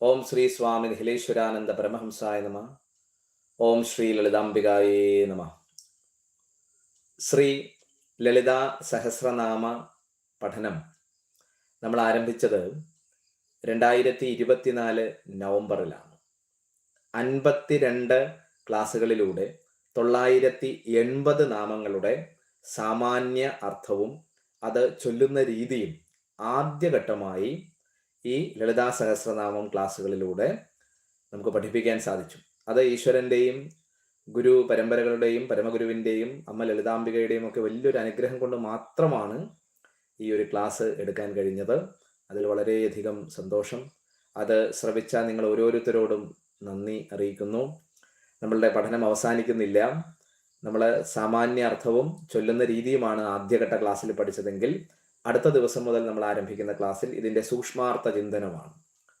ഓം ശ്രീ സ്വാമി നിഹിലേശ്വരാനന്ദ പരമഹംസായ നമ. ഓം ശ്രീ ലളിതാംബികായേ നമ. ശ്രീ ലളിതാ സഹസ്രനാമ പഠനം നമ്മൾ ആരംഭിച്ചത് രണ്ടായിരത്തി ഇരുപത്തിനാല് നവംബറിലാണ്. അൻപത്തിരണ്ട് ക്ലാസ്സുകളിലൂടെ തൊള്ളായിരത്തി എൺപത് നാമങ്ങളുടെ സാമാന്യ അർത്ഥവും അത് ചൊല്ലുന്ന രീതിയും ആദ്യഘട്ടമായി ഈ ലളിതാ സഹസ്രനാമം ക്ലാസ്സുകളിലൂടെ നമുക്ക് പഠിപ്പിക്കാൻ സാധിച്ചു. അത് ഈശ്വരന്റെയും ഗുരു പരമ്പരകളുടെയും പരമഗുരുവിന്റെയും അമ്മ ലളിതാംബികയുടെയും ഒക്കെ വലിയൊരു അനുഗ്രഹം കൊണ്ട് മാത്രമാണ് ഈ ഒരു ക്ലാസ് എടുക്കാൻ കഴിഞ്ഞത്. അതിൽ വളരെയധികം സന്തോഷം. അത് ശ്രവിച്ച നിങ്ങൾ ഓരോരുത്തരോടും നന്ദി അറിയിക്കുന്നു. നമ്മളുടെ പഠനം അവസാനിക്കുന്നില്ല. നമ്മൾ സാമാന്യ അർത്ഥവും ചൊല്ലുന്ന രീതിയുമാണ് ആദ്യഘട്ട ക്ലാസ്സിൽ പഠിച്ചതെങ്കിൽ അടുത്ത ദിവസം മുതൽ നമ്മൾ ആരംഭിക്കുന്ന ക്ലാസ്സിൽ ഇതിന്റെ സൂക്ഷ്മാർത്ഥ ചിന്തനമാണ്.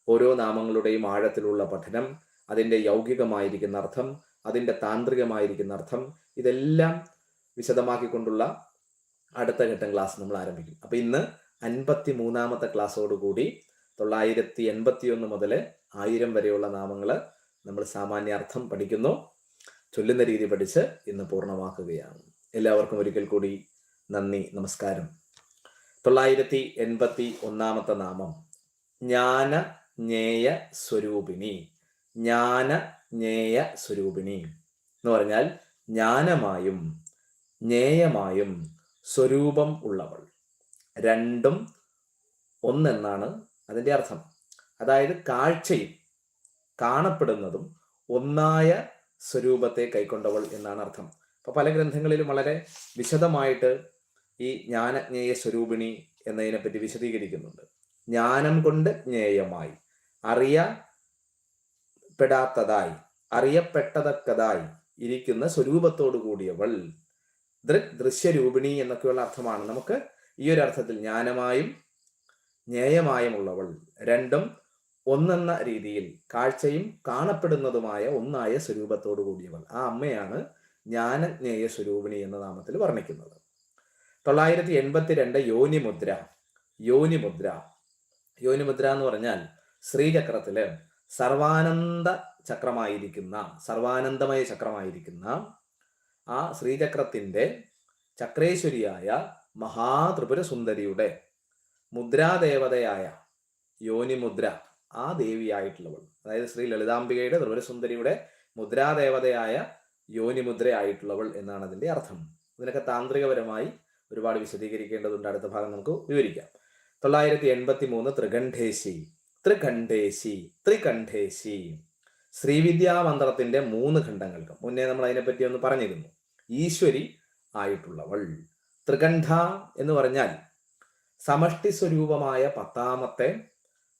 ഓരോ നാമങ്ങളുടെയും ആഴത്തിലുള്ള പഠനം അതിന്റെ യൗകികമായിരിക്കുന്ന അർത്ഥം അതിന്റെ താന്ത്രികമായിരിക്കുന്ന അർത്ഥം ഇതെല്ലാം വിശദമാക്കിക്കൊണ്ടുള്ള അടുത്ത ഘട്ടം ക്ലാസ് നമ്മൾ ആരംഭിക്കും. അപ്പൊ ഇന്ന് അൻപത്തി മൂന്നാമത്തെ ക്ലാസ്സോടുകൂടി തൊള്ളായിരത്തി എൺപത്തി ഒന്ന് മുതൽ ആയിരം വരെയുള്ള നാമങ്ങൾ നമ്മൾ സാമാന്യ അർത്ഥം പഠിക്കുന്നു. ചൊല്ലുന്ന രീതി പഠിച്ച് ഇന്ന് പൂർണമാക്കുകയാണ്. എല്ലാവർക്കും ഒരിക്കൽ കൂടി നന്ദി നമസ്കാരം. തൊള്ളായിരത്തി എൺപത്തി ഒന്നാമത്തെ നാമം. ജ്ഞാന ജ്ഞേയ സ്വരൂപിണി. ജ്ഞാന ജ്ഞേയ സ്വരൂപിണി എന്ന് പറഞ്ഞാൽ ജ്ഞാനമായും ജ്ഞേയമായും സ്വരൂപം ഉള്ളവൾ. രണ്ടും ഒന്നെന്നാണ് അതിന്റെ അർത്ഥം. അതായത് കാഴ്ചയും കാണപ്പെടുന്നതും ഒന്നായ സ്വരൂപത്തെ കൈക്കൊണ്ടവൾ എന്നാണ് അർത്ഥം. അപ്പൊ പല ഗ്രന്ഥങ്ങളിലും വളരെ വിശദമായിട്ട് ഈ ജ്ഞാനജ്ഞേയ സ്വരൂപിണി എന്നതിനെപ്പറ്റി വിശദീകരിക്കുന്നുണ്ട്. ജ്ഞാനം കൊണ്ട് ജ്ഞേയമായി. അറിയപ്പെടാത്തതായി അറിയപ്പെട്ടതക്കതായി ഇരിക്കുന്ന സ്വരൂപത്തോടു കൂടിയവൾ ദൃക് ദൃശ്യരൂപിണി എന്നൊക്കെയുള്ള അർത്ഥമാണ് നമുക്ക് ഈ ഒരു അർത്ഥത്തിൽ ജ്ഞാനമായും ജ്ഞേയമായുമുള്ളവൾ രണ്ടും ഒന്നെന്ന രീതിയിൽ കാഴ്ചയും കാണപ്പെടുന്നതുമായ ഒന്നായ സ്വരൂപത്തോടു കൂടിയവൾ. ആ അമ്മയാണ് ജ്ഞാനജ്ഞേയ സ്വരൂപിണി എന്ന നാമത്തിൽ വർണിക്കുന്നത്. തൊള്ളായിരത്തി എൺപത്തിരണ്ട് യോനിമുദ്ര. യോനിമുദ്ര. യോനിമുദ്ര എന്ന് പറഞ്ഞാൽ ശ്രീചക്രത്തിൽ സർവാനന്ദ ചക്രമായിരിക്കുന്ന സർവാനന്ദമയ ചക്രമായിരിക്കുന്ന ആ ശ്രീചക്രത്തിന്റെ ചക്രേശ്വരിയായ മഹാത്രിപുര സുന്ദരിയുടെ മുദ്രാദേവതയായ യോനിമുദ്ര ആ ദേവിയായിട്ടുള്ളവൾ അതായത് ശ്രീ ലളിതാംബികയുടെ ത്രിപുരസുന്ദരിയുടെ മുദ്രാദേവതയായ യോനിമുദ്രയായിട്ടുള്ളവൾ എന്നാണ് അതിന്റെ അർത്ഥം. ഇതിനൊക്കെ താന്ത്രികപരമായി ഒരുപാട് വിശദീകരിക്കേണ്ടതുണ്ട്. അടുത്ത ഭാഗം നമുക്ക് വിവരിക്കാം. തൊള്ളായിരത്തി എൺപത്തി മൂന്ന് ത്രികണ്ഠേശി ത്രികണ്ഠേശി ത്രികണ്ഠേശി ശ്രീവിദ്യാ മന്ത്രത്തിന്റെ മൂന്ന് ഖണ്ഡങ്ങൾക്ക് മുന്നേ നമ്മൾ അതിനെപ്പറ്റി ഒന്ന് പറഞ്ഞിരുന്നു. ഈശ്വരി ആയിട്ടുള്ളവൾ. ത്രികണ്ഠ എന്ന് പറഞ്ഞാൽ സമഷ്ടി സ്വരൂപമായ പത്താമത്തെ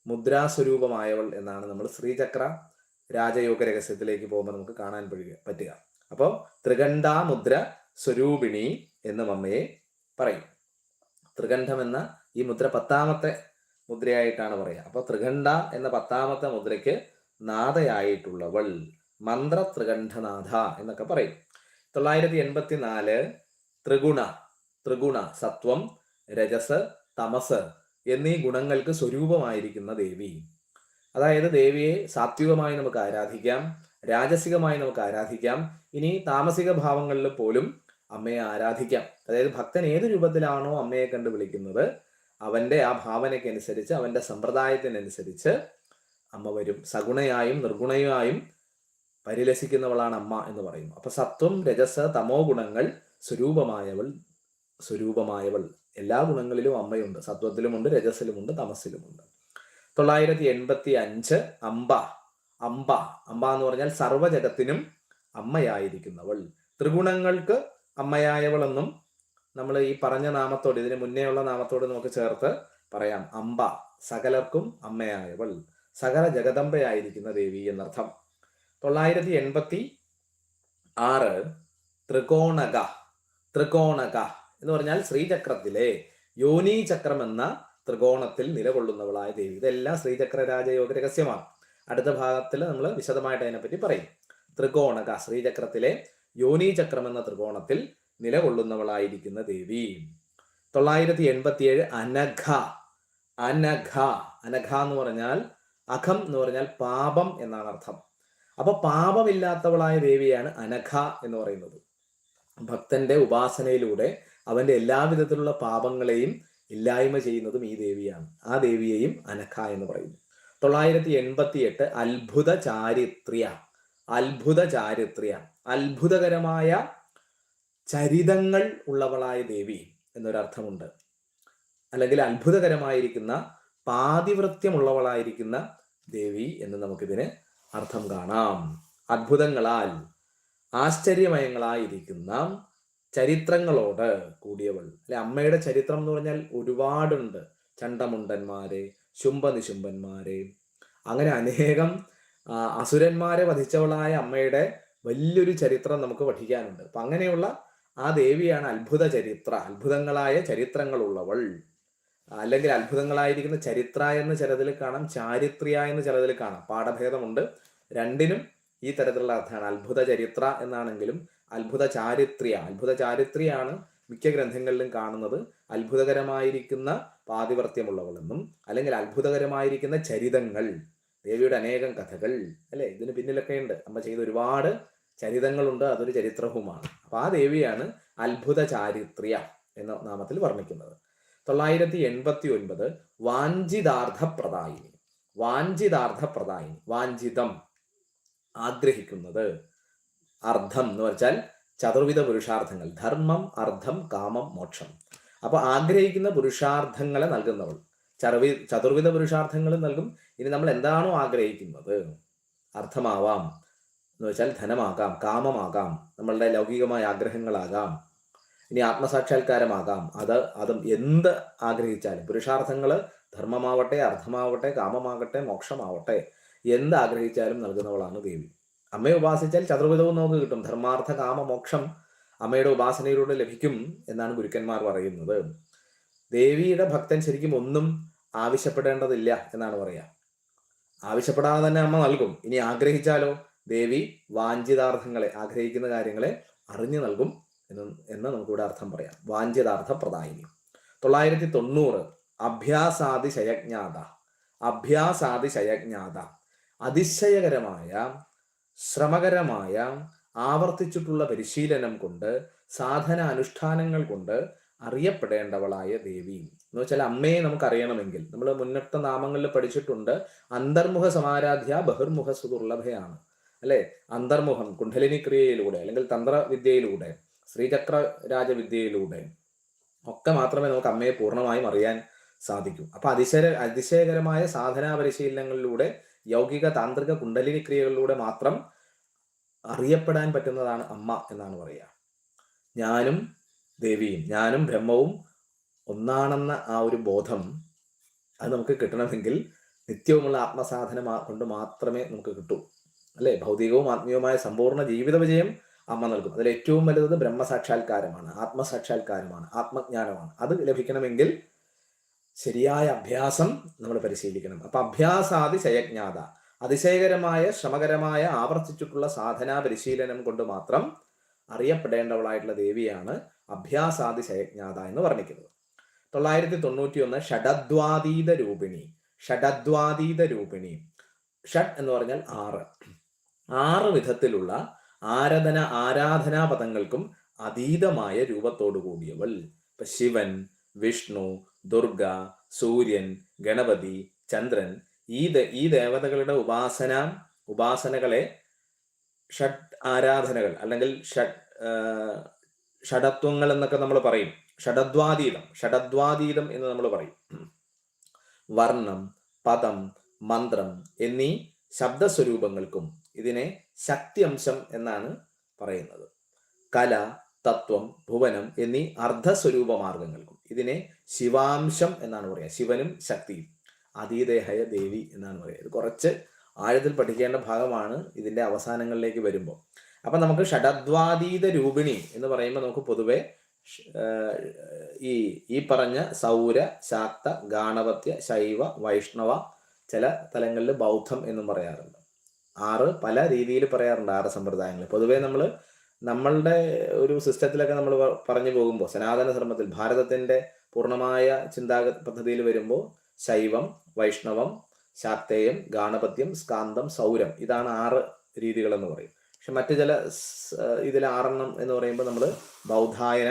മുദ്രാസ്വരൂപമായവൾ എന്നാണ് നമ്മൾ ശ്രീചക്ര രാജയോഗ രഹസ്യത്തിലേക്ക് പോകുമ്പോൾ നമുക്ക് കാണാൻ പറ്റുക. അപ്പോൾ ത്രികണ്ഠ മുദ്ര സ്വരൂപിണി എന്ന് അമ്മയെ പറയും. ത്രികണ്ഠം എന്ന ഈ മുദ്ര പത്താമത്തെ മുദ്രയായിട്ടാണ് പറയുക. അപ്പൊ ത്രികണ്ഠ എന്ന പത്താമത്തെ മുദ്രയ്ക്ക് നാഥയായിട്ടുള്ളവൾ മന്ത്ര ത്രികണ്ഠനാഥ എന്നൊക്കെ പറയും. തൊള്ളായിരത്തി എൺപത്തി നാല് ത്രിഗുണ ത്രിഗുണ സത്വം രജസ് തമസ് എന്നീ ഗുണങ്ങൾക്ക് സ്വരൂപമായിരിക്കുന്ന ദേവി. അതായത് ദേവിയെ സാത്വികമായി നമുക്ക് ആരാധിക്കാം രാജസികമായി നമുക്ക് ആരാധിക്കാം. ഇനി താമസിക ഭാവങ്ങളിൽ പോലും അമ്മയെ ആരാധിക്കാം. അതായത് ഭക്തൻ ഏത് രൂപത്തിലാണോ അമ്മയെ കണ്ട് വിളിക്കുന്നത് അവന്റെ ആ ഭാവനയ്ക്കനുസരിച്ച് അവന്റെ സമ്പ്രദായത്തിനനുസരിച്ച് അമ്മ വരും. സഗുണയായും നിർഗുണയായും പരിലസിക്കുന്നവളാണ് അമ്മ എന്ന് പറയുന്നു അപ്പൊ സത്വം രജസ് തമോ ഗുണങ്ങൾ സ്വരൂപമായവൾ സ്വരൂപമായവൾ. എല്ലാ ഗുണങ്ങളിലും അമ്മയുണ്ട്. സത്വത്തിലുമുണ്ട് രജസിലുമുണ്ട് തമസിലുമുണ്ട് തൊള്ളായിരത്തി എൺപത്തി അഞ്ച് അമ്പ അമ്പ അമ്പ എന്ന് പറഞ്ഞാൽ സർവജഗത്തിനും അമ്മയായിരിക്കുന്നവൾ. ത്രിഗുണങ്ങൾക്ക് അമ്മയായവളെന്നും നമ്മൾ ഈ പറഞ്ഞ നാമത്തോട് ഇതിന് മുന്നേ ഉള്ള നാമത്തോട് നമുക്ക് ചേർത്ത് പറയാം. അമ്പ സകലർക്കും അമ്മയായവൾ. സകല ജഗദമ്പയായിരിക്കുന്ന ദേവി എന്നർത്ഥം. തൊള്ളായിരത്തി എൺപത്തി ആറ് ത്രികോണക ത്രികോണക എന്ന് പറഞ്ഞാൽ ശ്രീചക്രത്തിലെ യോനി ചക്രം എന്ന ത്രികോണത്തിൽ നിലകൊള്ളുന്നവളായ ദേവി. ഇതെല്ലാം ശ്രീചക്ര രാജയോഗ രഹസ്യമാണ്. അടുത്ത ഭാഗത്തിൽ നമ്മൾ വിശദമായിട്ട് അതിനെപ്പറ്റി പറയും. ത്രികോണക ശ്രീചക്രത്തിലെ യോനി ചക്രം എന്ന ത്രികോണത്തിൽ നിലകൊള്ളുന്നവളായിരിക്കുന്ന ദേവി. തൊള്ളായിരത്തി എൺപത്തിയേഴ് അനഘ. അനഘ. അനഘ എന്ന് പറഞ്ഞാൽ അഖം എന്ന് പറഞ്ഞാൽ പാപം എന്നാണ് അർത്ഥം. അപ്പൊ പാപമില്ലാത്തവളായ ദേവിയാണ് അനഘ എന്ന് പറയുന്നത്. ഭക്തന്റെ ഉപാസനയിലൂടെ അവന്റെ എല്ലാവിധത്തിലുള്ള പാപങ്ങളെയും ഇല്ലായ്മ ചെയ്യുന്നതും ഈ ദേവിയാണ്. ആ ദേവിയെയും അനഘ എന്ന് പറയുന്നു. തൊള്ളായിരത്തി എൺപത്തി എട്ട് അത്ഭുത ചാരിത്ര്യ അത്ഭുത ചാരിത്ര്യ അത്ഭുതകരമായ ചരിതങ്ങൾ ഉള്ളവളായ ദേവി എന്നൊരർത്ഥമുണ്ട്. അല്ലെങ്കിൽ അത്ഭുതകരമായിരിക്കുന്ന പാതിവൃത്യമുള്ളവളായിരിക്കുന്ന ദേവി എന്ന് നമുക്കിതിന് അർത്ഥം കാണാം. അത്ഭുതങ്ങളാൽ ആശ്ചര്യമയങ്ങളായിരിക്കുന്ന ചരിത്രങ്ങളോട് കൂടിയവൾ. അല്ലെ അമ്മയുടെ ചരിത്രം എന്ന് പറഞ്ഞാൽ ഒരുപാടുണ്ട്. ചണ്ടമുണ്ടന്മാരെ ശുംഭനിശുംഭന്മാരെ. അങ്ങനെ അനേകം അസുരന്മാരെ വധിച്ചവളായ അമ്മയുടെ വലിയൊരു ചരിത്രം നമുക്ക് പഠിക്കാനുണ്ട്. അപ്പൊ അങ്ങനെയുള്ള ആ ദേവിയാണ് അത്ഭുത ചരിത്ര അത്ഭുതങ്ങളായ ചരിത്രങ്ങളുള്ളവൾ. അല്ലെങ്കിൽ അത്ഭുതങ്ങളായിരിക്കുന്ന ചരിത്ര എന്ന് ചിലതിൽ കാണാം ചാരിത്രിയ എന്ന് ചിലതിൽ കാണാം. പാഠഭേദമുണ്ട്. രണ്ടിനും ഈ തരത്തിലുള്ള അർത്ഥമാണ് അത്ഭുത ചരിത്ര എന്നാണെങ്കിലും അത്ഭുത ചാരിത്രിയ. അത്ഭുത ചാരിത്രിയാണ് മിക്ക ഗ്രന്ഥങ്ങളിലും കാണുന്നത്. അത്ഭുതകരമായിരിക്കുന്ന പാതിവർത്യമുള്ളവളെന്നും അല്ലെങ്കിൽ അത്ഭുതകരമായിരിക്കുന്ന ചരിതങ്ങൾ. ദേവിയുടെ അനേകം കഥകൾ. അല്ലെ? ഇതിന് പിന്നിലൊക്കെ ഉണ്ട് അമ്മ ചെയ്ത ഒരുപാട് ചരിതങ്ങളുണ്ട് അതൊരു ചരിത്രവുമാണ്. അപ്പൊ ആ ദേവിയാണ് അത്ഭുത ചാരിത്രിയ എന്ന നാമത്തിൽ വർണിക്കുന്നത്. തൊള്ളായിരത്തി എൺപത്തി ഒൻപത് വാഞ്ചിതാർത്ഥ പ്രദായിനി വാഞ്ചിതാർത്ഥ പ്രദായിനി വാഞ്ചിതം ആഗ്രഹിക്കുന്നത്. അർത്ഥം എന്ന് വെച്ചാൽ ചതുർവിധ പുരുഷാർത്ഥങ്ങൾ ധർമ്മം അർത്ഥം കാമം മോക്ഷം. അപ്പൊ ആഗ്രഹിക്കുന്ന പുരുഷാർത്ഥങ്ങളെ നൽകുന്നവൾ. ചർവി ചതുർവിധ പുരുഷാർത്ഥങ്ങൾ നൽകും. ഇനി നമ്മൾ എന്താണോ ആഗ്രഹിക്കുന്നത്? അർത്ഥമാവാം. എന്ന് വെച്ചാൽ ധനമാകാം കാമമാകാം നമ്മളുടെ ലൗകികമായ ആഗ്രഹങ്ങളാകാം ഇനി ആത്മസാക്ഷാത്കാരമാകാം. അത് അതും എന്ത് ആഗ്രഹിച്ചാലും. പുരുഷാർത്ഥങ്ങൾ ധർമ്മമാവട്ടെ അർത്ഥമാവട്ടെ കാമമാകട്ടെ മോക്ഷമാവട്ടെ എന്ത് ആഗ്രഹിച്ചാലും നൽകുന്നവളാണ് ദേവി. അമ്മയെ ഉപാസിച്ചാൽ ചതുർവിധവും നമുക്ക് കിട്ടും. ധർമാർത്ഥ കാമ മോക്ഷം അമ്മയുടെ ഉപാസനയിലൂടെ ലഭിക്കും എന്നാണ് ഗുരുക്കന്മാർ പറയുന്നത്. ദേവിയുടെ ഭക്തൻ ശരിക്കും ഒന്നും ആവശ്യപ്പെടേണ്ടതില്ല എന്നാണ് പറയാ. ആവശ്യപ്പെടാതെ തന്നെ അമ്മ നൽകും. ഇനി ആഗ്രഹിച്ചാലോ? ദേവി വാഞ്ചിതാർത്ഥങ്ങളെ ആഗ്രഹിക്കുന്ന കാര്യങ്ങളെ അറിഞ്ഞു നൽകും എന്ന് എന്ന് നമുക്കിവിടെ അർത്ഥം പറയാം. വാഞ്ചിതാർത്ഥ പ്രദായിനി തൊള്ളായിരത്തി തൊണ്ണൂറ് അഭ്യാസാദി ശയജ്ഞാത അഭ്യാസാദി ശയജ്ഞാത അതിശയകരമായ ശ്രമകരമായ ആവർത്തിച്ചിട്ടുള്ള പരിശീലനം കൊണ്ട് സാധന അനുഷ്ഠാനങ്ങൾ കൊണ്ട് അറിയപ്പെടേണ്ടവളായ ദേവി. എന്ന് വെച്ചാൽ അമ്മയെ നമുക്ക് അറിയണമെങ്കിൽ നമ്മൾ മുന്നത്തെ നാമങ്ങളിൽ പഠിച്ചിട്ടുണ്ട് അന്തർമുഖ സമാരാധ്യ ബഹിർമുഖ സുദുർലഭയാണ്. അല്ലെ? അന്തർമുഖം കുണ്ഡലിനി ക്രിയയിലൂടെ അല്ലെങ്കിൽ തന്ത്രവിദ്യയിലൂടെ ശ്രീചക്ര രാജവിദ്യയിലൂടെ ഒക്കെ മാത്രമേ നമുക്ക് അമ്മയെ പൂർണമായും അറിയാൻ സാധിക്കൂ. അപ്പൊ അതിശയ അതിശയകരമായ സാധനാ പരിശീലനങ്ങളിലൂടെ യൗകിക താന്ത്രിക കുണ്ടലിനി ക്രിയകളിലൂടെ മാത്രം അറിയപ്പെടാൻ പറ്റുന്നതാണ് അമ്മ എന്നാണ് പറയുക. ഞാനും ദേവിയും ഞാനും ബ്രഹ്മവും ഒന്നാണെന്ന ആ ഒരു ബോധം അത് നമുക്ക് കിട്ടണമെങ്കിൽ നിത്യവുമുള്ള ആത്മസാധന കൊണ്ട് മാത്രമേ നമുക്ക് കിട്ടൂ. അല്ലെ? ഭൗതികവും ആത്മീയവുമായ സമ്പൂർണ ജീവിത വിജയം അമ്മ നൽകും. അതിൽ ഏറ്റവും വലുത് ബ്രഹ്മസാക്ഷാത്കാരമാണ്. ആത്മസാക്ഷാത്കാരമാണ്. ആത്മജ്ഞാനമാണ്. അത് ലഭിക്കണമെങ്കിൽ ശരിയായ അഭ്യാസം നമ്മൾ പരിശീലിക്കണം. അപ്പൊ അഭ്യാസാതിശയജ്ഞാത അതിശയകരമായ ശ്രമകരമായ ആവർത്തിച്ചിട്ടുള്ള സാധനാ പരിശീലനം കൊണ്ട് മാത്രം അറിയപ്പെടേണ്ടവളായിട്ടുള്ള ദേവിയാണ് അഭ്യാസാതിശയജ്ഞാത എന്ന് വർണിക്കുന്നത്. തൊള്ളായിരത്തി തൊണ്ണൂറ്റി ഒന്ന് ഷഡദ്വാതീത രൂപിണി ഷഡദ്വാതീത രൂപിണി ഷഡ് എന്ന് പറഞ്ഞാൽ ആറ്. ആറ് വിധത്തിലുള്ള ആരാധന ആരാധനാ പദങ്ങൾക്കും അതീതമായ രൂപത്തോടു കൂടിയവൾ. ഇപ്പൊ ശിവൻ വിഷ്ണു ദുർഗ സൂര്യൻ ഗണപതി ചന്ദ്രൻ ഈ ഈ ദേവതകളുടെ ഉപാസന ഉപാസനകളെ ഷഡ് ആരാധനകൾ അല്ലെങ്കിൽ ഷഡ് ഷഡത്വങ്ങൾ എന്നൊക്കെ നമ്മൾ പറയും. ഷഡദ്വാതീതം ഷഡദ്വാതീതം എന്ന് നമ്മൾ പറയും. വർണം പദം മന്ത്രം എന്നീ ശബ്ദസ്വരൂപങ്ങൾക്കും ഇതിനെ ശക്തി അംശം എന്നാണ് പറയുന്നത്. കല തത്വം ഭുവനം എന്നീ അർദ്ധസ്വരൂപ മാർഗങ്ങൾക്കും ഇതിനെ ശിവാംശം എന്നാണ് പറയുക. ശിവനും ശക്തിയും അതീദേഹയ ദേവി എന്നാണ് പറയുക. ഇത് കുറച്ച് ആഴത്തിൽ പഠിക്കേണ്ട ഭാഗമാണ് ഇതിന്റെ അവസാനങ്ങളിലേക്ക് വരുമ്പോൾ. അപ്പൊ നമുക്ക് ഷഡദ്വാതീത രൂപിണി എന്ന് പറയുമ്പോൾ നമുക്ക് പൊതുവെ ഈ ഈ പറഞ്ഞ സൗര ശാക്ത ഗാണവത്യ ശൈവ വൈഷ്ണവ ചില തലങ്ങളിൽ ബൗദ്ധം എന്നും പറയാറുണ്ട്. ആറ് പല രീതിയിൽ പറയാറുണ്ട് ആറ് സമ്പ്രദായങ്ങൾ. പൊതുവേ നമ്മൾ നമ്മളുടെ ഒരു സിസ്റ്റത്തിലൊക്കെ നമ്മൾ പറഞ്ഞു പോകുമ്പോൾ സനാതന ധർമ്മത്തിൽ ഭാരതത്തിന്റെ പൂർണമായ ചിന്താ പദ്ധതിയിൽ വരുമ്പോൾ ശൈവം വൈഷ്ണവം ശാക്തേയം ഗാണപത്യം സ്കാന്തം സൗരം ഇതാണ് ആറ് രീതികൾ എന്ന് പറയും. പക്ഷെ മറ്റു ചില ഇതിൽ ആറെണ്ണം എന്ന് പറയുമ്പോൾ നമ്മൾ ബൗദ്ധായന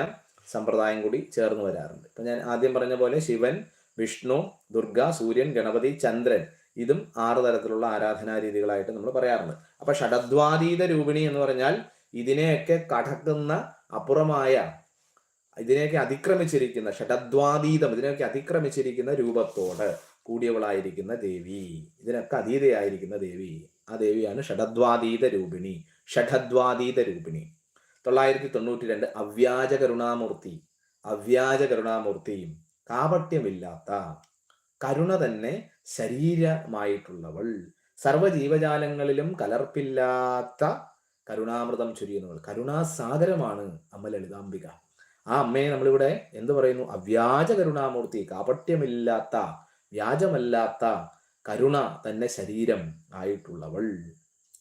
സമ്പ്രദായം കൂടി ചേർന്ന് വരാറുണ്ട്. ഇപ്പം ഞാൻ ആദ്യം പറഞ്ഞ പോലെ ശിവൻ വിഷ്ണു ദുർഗ സൂര്യൻ ഗണപതി ചന്ദ്രൻ ഇതും ആറ് തരത്തിലുള്ള ആരാധനാ രീതികളായിട്ട് നമ്മൾ പറയാറുണ്ട്. അപ്പൊ ഷഡദ്വാതീത രൂപിണി എന്ന് പറഞ്ഞാൽ ഇതിനെയൊക്കെ കടക്കുന്ന അപ്പുറമായ ഇതിനെയൊക്കെ അതിക്രമിച്ചിരിക്കുന്ന ഷഡദ്വാതീതം ഇതിനെയൊക്കെ അതിക്രമിച്ചിരിക്കുന്ന രൂപത്തോട് കൂടിയവളായിരിക്കുന്ന ദേവി. ഇതിനൊക്കെ അതീതയായിരിക്കുന്ന ദേവി. ആ ദേവിയാണ് ഷഡദ്വാതീത രൂപിണി. ഷഡദ്വാതീത രൂപിണി. തൊള്ളായിരത്തി തൊണ്ണൂറ്റി രണ്ട് അവ്യാജ കരുണാമൂർത്തി. അവ്യാജ കരുണാമൂർത്തിയും കാപട്യമില്ലാത്ത കരുണ തന്നെ ശരീരമായിട്ടുള്ളവൾ. സർവജീവജാലങ്ങളിലും കലർപ്പില്ലാത്ത കരുണാമൃതം ചൊരിയുന്നവൾ. കരുണാസാഗരമാണ് അമ്മ ലളിതാംബിക. ആ അമ്മയെ നമ്മളിവിടെ എന്ത് പറയുന്നു? അവ്യാജ കരുണാമൂർത്തി കാപട്യമില്ലാത്ത വ്യാജമല്ലാത്ത കരുണ തന്നെ ശരീരം ആയിട്ടുള്ളവൾ.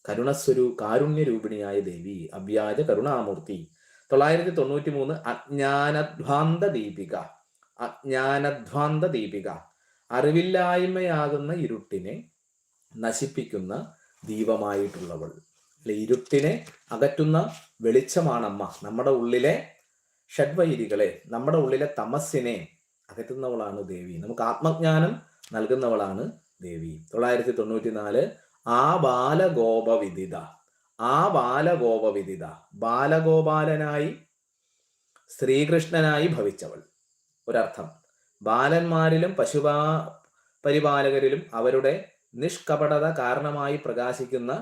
കരുണസ്വരൂ കാരുണ്യരൂപിണിയായ ദേവി അവ്യാജ കരുണാമൂർത്തി. തൊള്ളായിരത്തി തൊണ്ണൂറ്റി മൂന്ന് അജ്ഞാനധ്വാന്ത ദീപിക. അജ്ഞാനധ്വാന്ത ദീപിക. അറിവില്ലായ്മയാകുന്ന ഇരുട്ടിനെ നശിപ്പിക്കുന്ന ദീപമായിട്ടുള്ളവൾ. അല്ലെ ഇരുട്ടിനെ അകറ്റുന്ന വെളിച്ചമാണമ്മ. നമ്മുടെ ഉള്ളിലെ ഷഡ്വൈരികളെ നമ്മുടെ ഉള്ളിലെ തമസ്സിനെ അകറ്റുന്നവളാണ് ദേവി. നമുക്ക് ആത്മജ്ഞാനം നൽകുന്നവളാണ് ദേവി. തൊള്ളായിരത്തി തൊണ്ണൂറ്റി നാല് ആ ബാലഗോപവിദിത ആ ബാലഗോപവിദിത ബാലഗോപാലനായി ശ്രീകൃഷ്ണനായി ഭവിച്ചവൾ. ഒരർത്ഥം. ബാലന്മാരിലും പശുപാ പരിപാലകരിലും അവരുടെ നിഷ്കപടത കാരണമായി പ്രകാശിക്കുന്ന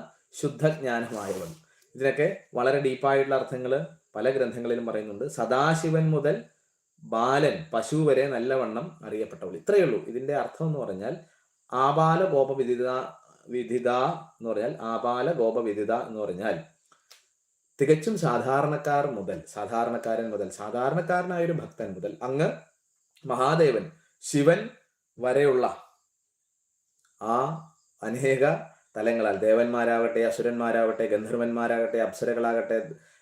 ശുദ്ധജ്ഞാനമായവൻ. ഇതിനൊക്കെ വളരെ ഡീപ്പായിട്ടുള്ള അർത്ഥങ്ങൾ പല ഗ്രന്ഥങ്ങളിലും പറയുന്നുണ്ട്. സദാശിവൻ മുതൽ ബാലൻ പശു വരെ നല്ലവണ്ണം അറിയപ്പെട്ടവൾ. ഇത്രയേ ഉള്ളൂ. ഇതിന്റെ അർത്ഥം എന്ന് പറഞ്ഞാൽ ആപാല ഗോപവിദിത വിധിത എന്ന് പറഞ്ഞാൽ ആപാല ഗോപവിദിത എന്ന് പറഞ്ഞാൽ തികച്ചും സാധാരണക്കാർ മുതൽ സാധാരണക്കാരൻ മുതൽ സാധാരണക്കാരനായ ഒരു ഭക്തൻ മുതൽ അങ്ങ് മഹാദേവൻ ശിവൻ വരെയുള്ള ആ അനേക തലങ്ങളാൽ ദേവന്മാരാകട്ടെ അസുരന്മാരാകട്ടെ ഗന്ധർവന്മാരാകട്ടെ അപ്സരകളാകട്ടെ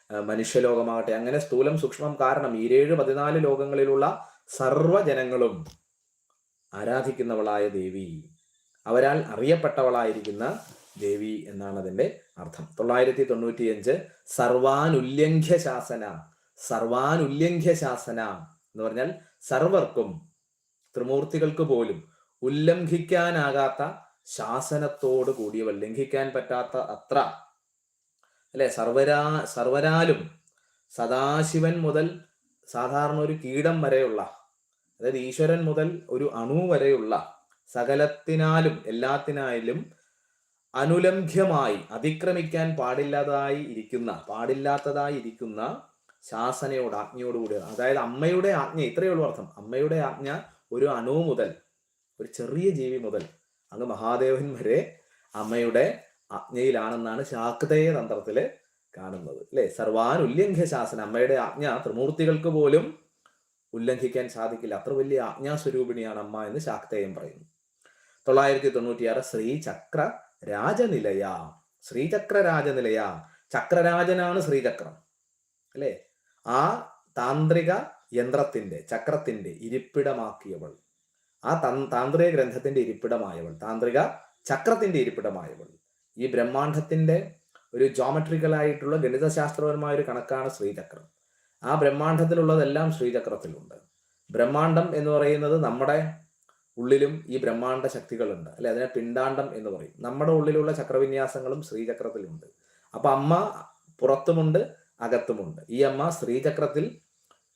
മനുഷ്യലോകമാകട്ടെ അങ്ങനെ സ്ഥൂലം സൂക്ഷ്മം കാരണം ഈരേഴ് പതിനാല് ലോകങ്ങളിലുള്ള സർവജനങ്ങളും ആരാധിക്കുന്നവളായ ദേവി. അവരാൽ അറിയപ്പെട്ടവളായിരിക്കുന്ന ദേവി എന്നാണ് അതിന്റെ അർത്ഥം. തൊള്ളായിരത്തി തൊണ്ണൂറ്റിയഞ്ച് സർവാനുല്യംഘ്യ ശാസന സർവാനുല്യംഘ്യ ശാസന എന്ന് പറഞ്ഞാൽ സർവർക്കും ത്രിമൂർത്തികൾക്ക് പോലും ഉല്ലംഘിക്കാനാകാത്ത ശാസനത്തോട് കൂടിയവ ലംഘിക്കാൻ പറ്റാത്ത അത്ര അല്ലെ? സർവരാ സർവരാലും സദാശിവൻ മുതൽ സാധാരണ ഒരു കീടം വരെയുള്ള അതായത് ഈശ്വരൻ മുതൽ ഒരു അണു വരെയുള്ള സകലത്തിനാലും എല്ലാത്തിനായാലും അനുലംഘ്യമായി അതിക്രമിക്കാൻ പാടില്ലാതായി ഇരിക്കുന്ന പാടില്ലാത്തതായി ഇരിക്കുന്ന ശാസനയോട് ആജ്ഞയോടുകൂടി അതായത് അമ്മയുടെ ആജ്ഞ ഇത്രയേ ഉള്ളൂ അർത്ഥം. അമ്മയുടെ ആജ്ഞ ഒരു അണു മുതൽ ഒരു ചെറിയ ജീവി മുതൽ അങ്ങ് മഹാദേവൻ വരെ അമ്മയുടെ ആജ്ഞയിലാണെന്നാണ് ശാക്തേയ തന്ത്രത്തിൽ കാണുന്നത്. അല്ലെ? സർവാനുല്യംഘ്യ ശാസന അമ്മയുടെ ആജ്ഞ ത്രിമൂർത്തികൾക്ക് പോലും ഉല്ലംഘിക്കാൻ സാധിക്കില്ല. അത്ര വലിയ ആജ്ഞാസ്വരൂപിണിയാണ് അമ്മ എന്ന് ശാക്തേയം പറയുന്നു. തൊള്ളായിരത്തി തൊണ്ണൂറ്റിയാറ് ശ്രീചക്ര രാജനിലയ ശ്രീചക്ര രാജനിലയ. ചക്രരാജനാണ് ശ്രീചക്രം. അല്ലെ? ആ താന്ത്രിക യന്ത്രത്തിന്റെ ചക്രത്തിന്റെ ഇരിപ്പിടമാക്കിയവൾ. ആ താന്ത്രിക ഗ്രന്ഥത്തിന്റെ ഇരിപ്പിടമായവൾ. താന്ത്രിക ചക്രത്തിന്റെ ഇരിപ്പിടമായവൾ. ഈ ബ്രഹ്മാണ്ഡത്തിന്റെ ഒരു ജോമെട്രിക്കലായിട്ടുള്ള ഗണിതശാസ്ത്രപരമായ ഒരു കണക്കാണ് ശ്രീചക്രം. ആ ബ്രഹ്മാണ്ഡത്തിലുള്ളതെല്ലാം ശ്രീചക്രത്തിലുണ്ട്. ബ്രഹ്മാണ്ഡം എന്ന് പറയുന്നത് നമ്മുടെ ഉള്ളിലും ഈ ബ്രഹ്മാണ്ഡ ശക്തികളുണ്ട്. അല്ലെ? അതിനെ പിണ്ടാണ്ടം എന്ന് പറയും. നമ്മുടെ ഉള്ളിലുള്ള ചക്രവിന്യാസങ്ങളും ശ്രീചക്രത്തിലുണ്ട്. അപ്പൊ അമ്മ പുറത്തുമുണ്ട് അകത്തുമുണ്ട്. ഈ അമ്മ ശ്രീചക്രത്തിൽ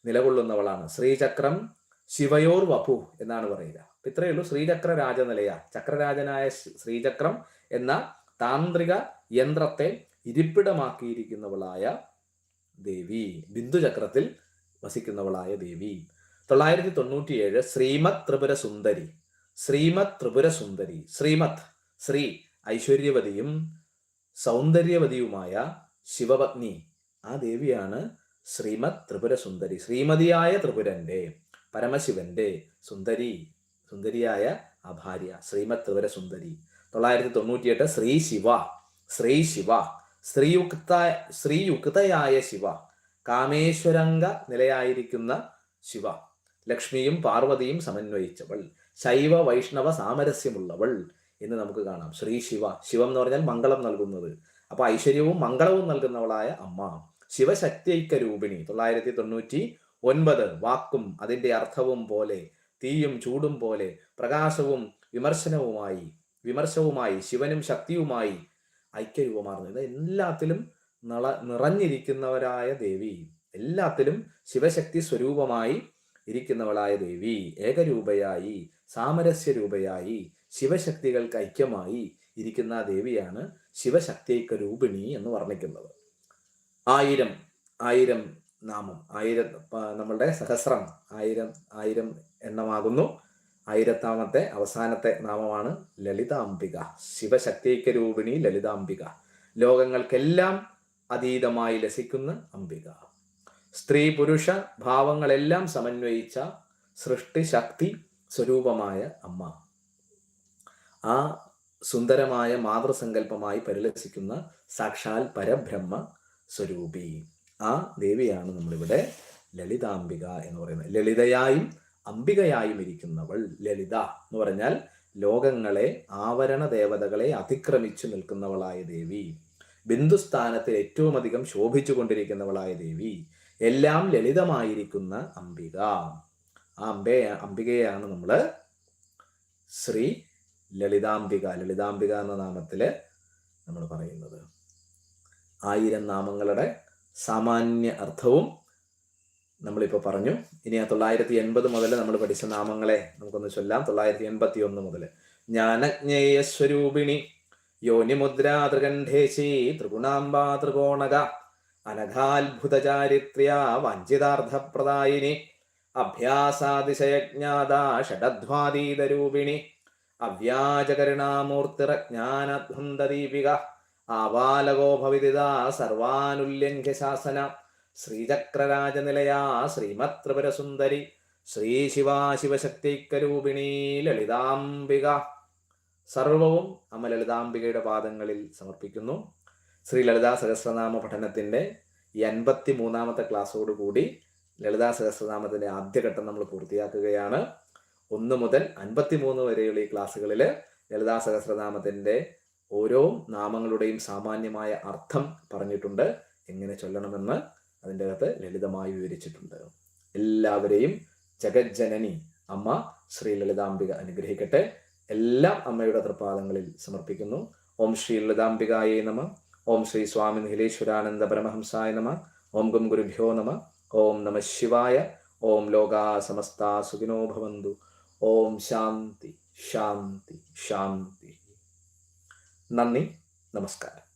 നിലകൊള്ളുന്നവളാണ്. ശ്രീചക്രം ശിവയോർ വപു എന്നാണ് പറയുക. ഇത്രയേ ഉള്ളൂ. ശ്രീചക്ര രാജനിലയ ചക്രരാജനായ ശ്രീചക്രം എന്ന താന്ത്രിക യന്ത്രത്തെ ഇരിപ്പിടമാക്കിയിരിക്കുന്നവളായ ദേവി. ബിന്ദുചക്രത്തിൽ വസിക്കുന്നവളായ ദേവി. തൊള്ളായിരത്തി തൊണ്ണൂറ്റിയേഴ് ശ്രീമത് ത്രിപുര സുന്ദരി ശ്രീമത് ത്രിപുര സുന്ദരി ശ്രീമത് ശ്രീ ഐശ്വര്യവതിയും സൗന്ദര്യവതിയുമായ ശിവപത്നി. ആ ദേവിയാണ് ശ്രീമത് ത്രിപുര സുന്ദരി ശ്രീമതിയായ ത്രിപുരന്റെ പരമശിവന്റെ സുന്ദരി സുന്ദരിയായ ആ ഭാര്യ ശ്രീമത് ത്രിപുര സുന്ദരി തൊള്ളായിരത്തി തൊണ്ണൂറ്റിയെട്ട് ശ്രീ ശിവ ശ്രീ ശിവ ശ്രീയുക്ത ശ്രീയുക്തയായ ശിവ കാമേശ്വരംഗ നിലയായിരിക്കുന്ന ശിവ ലക്ഷ്മിയും പാർവതിയും സമന്വയിച്ചവൾ ശൈവ വൈഷ്ണവ സാമരസ്യമുള്ളവൾ എന്ന് നമുക്ക് കാണാം. ശ്രീ ശിവ ശിവം എന്ന് പറഞ്ഞാൽ മംഗളം നൽകുന്നത്. അപ്പൊ ഐശ്വര്യവും മംഗളവും നൽകുന്നവളായ അമ്മ. ശിവശക്തിഐക്യ രൂപിണി തൊള്ളായിരത്തി തൊണ്ണൂറ്റി ഒൻപത് വാക്കും അതിന്റെ അർത്ഥവും പോലെ തീയും ചൂടും പോലെ പ്രകാശവും വിമർശനവുമായി വിമർശവുമായി ശിവനും ശക്തിയുമായി ഐക്യരൂപമാർന്നു. ഇത് എല്ലാത്തിലും നള നിറഞ്ഞിരിക്കുന്നവരായ ദേവി. എല്ലാത്തിലും ശിവശക്തി സ്വരൂപമായി ഇരിക്കുന്നവളായ ദേവി. ഏകരൂപയായി സാമരസ്യ രൂപയായി ശിവശക്തികൾക്ക് ഐക്യമായി ഇരിക്കുന്ന ദേവിയാണ് ശിവശക്തിക്ക് രൂപിണി എന്ന് വർണിക്കുന്നത്. ആയിരം ആയിരം നാമം ആയിരം നമ്മളുടെ സഹസ്രം ആയിരം ആയിരം എണ്ണമാകുന്നു. ആയിരത്താമത്തെ അവസാനത്തെ നാമമാണ് ലളിതാംബിക. ശിവശക്തിക്ക് രൂപിണി ലളിതാംബിക. ലോകങ്ങൾക്കെല്ലാം അതീതമായി ലസിക്കുന്ന അംബിക. സ്ത്രീ പുരുഷ ഭാവങ്ങളെല്ലാം സമന്വയിച്ച സൃഷ്ടിശക്തി സ്വരൂപമായ അമ്മ. ആ സുന്ദരമായ മാതൃസങ്കല്പമായി പരിലസിക്കുന്ന സാക്ഷാൽ പരബ്രഹ്മ സ്വരൂപി. ആ ദേവിയാണ് നമ്മളിവിടെ ലളിതാംബിക എന്ന് പറയുന്നത്. ലളിതയായും അംബികയായും ഇരിക്കുന്നവൾ ലളിത എന്ന് പറഞ്ഞാൽ ലോകങ്ങളെ ആവരണ ദേവതകളെ അതിക്രമിച്ചു നിൽക്കുന്നവളായ ദേവി. ബിന്ദുസ്ഥാനത്തിൽ ഏറ്റവും അധികം ശോഭിച്ചു കൊണ്ടിരിക്കുന്നവളായ ദേവി. എല്ലാം ലളിതമായിരിക്കുന്ന അംബിക. ആ അംബേ അംബികയാണ് നമ്മൾ ശ്രീ ലളിതാംബിക. ലളിതാംബിക എന്ന നാമത്തിൽ നമ്മൾ പറയുന്നത്. ആയിരം നാമങ്ങളുടെ സാമാന്യ അർത്ഥവും നമ്മളിപ്പോൾ പറഞ്ഞു. ഇനി ആ തൊള്ളായിരത്തി എൺപത് മുതൽ നമ്മൾ പഠിച്ച നാമങ്ങളെ നമുക്കൊന്ന് ചൊല്ലാം. തൊള്ളായിരത്തി എൺപത്തി ഒന്ന് മുതൽ. ജ്ഞാനജ്ഞേയ സ്വരൂപിണി യോനിമുദ്രാ ത്രികണ്ഠേശി ത്രിഗുണാംബാ ത്രികോണക അനഘാത്ഭുതചാരിത്ര്യ വഞ്ചിതാർത്ഥപ്രദായിനി അഭ്യാസാതിശയജ്ഞാത ഷഡധ്വാതീതരൂപിണി അവ്യാജകരുണാമൂർത്തിരജ്ഞാനധ്വന്തദീപിക ആവാലകോഭവിദിത സർവാനുല്യംഘ്യ ശാസന ശ്രീചക്രരാജനിലയാ ശ്രീമത്രിപുരസുന്ദരി. ശ്രീ ശിവാശിവശക്തിക്കരൂപിണീ ലളിതാംബിക. സർവവും അമ്മ ലളിതാംബികയുടെ പാദങ്ങളിൽ സമർപ്പിക്കുന്നു. ശ്രീ ലളിതാ സഹസ്രനാമ പഠനത്തിന്റെ ഈ അൻപത്തി മൂന്നാമത്തെ ക്ലാസ്സോടുകൂടി ലളിതാ സഹസ്രനാമത്തിന്റെ ആദ്യഘട്ടം നമ്മൾ പൂർത്തിയാക്കുകയാണ്. ഒന്ന് മുതൽ അൻപത്തി മൂന്ന് വരെയുള്ള ഈ ക്ലാസ്സുകളിൽ ലളിതാ സഹസ്രനാമത്തിന്റെ ഓരോ നാമങ്ങളുടെയും സാമാന്യമായ അർത്ഥം പറഞ്ഞിട്ടുണ്ട്. എങ്ങനെ ചൊല്ലണമെന്ന് അതിന്റെ അകത്ത് ലളിതമായി വിവരിച്ചിട്ടുണ്ട്. എല്ലാവരെയും ജഗജ്ജനനി അമ്മ ശ്രീ ലളിതാംബിക അനുഗ്രഹിക്കട്ടെ. എല്ലാം അമ്മയുടെ തൃപ്പാദങ്ങളിൽ സമർപ്പിക്കുന്നു. ഓം ശ്രീ ലളിതാംബികായേ നമ. ഓം ശ്രീ സ്വാമി നിഹിലേശ്വരാനന്ദ പരമഹംസായ നമ. ഓം ഗും ഗുരുഭ്യോ നമ. ഓം നമ ശിവായ. ഓം ലോകാ സമസ്ത സുഖിനോ ഭവന്തു. ഓം ശാന്തി ശാന്തി ശാന്തി. നന്ദി നമസ്കാരം.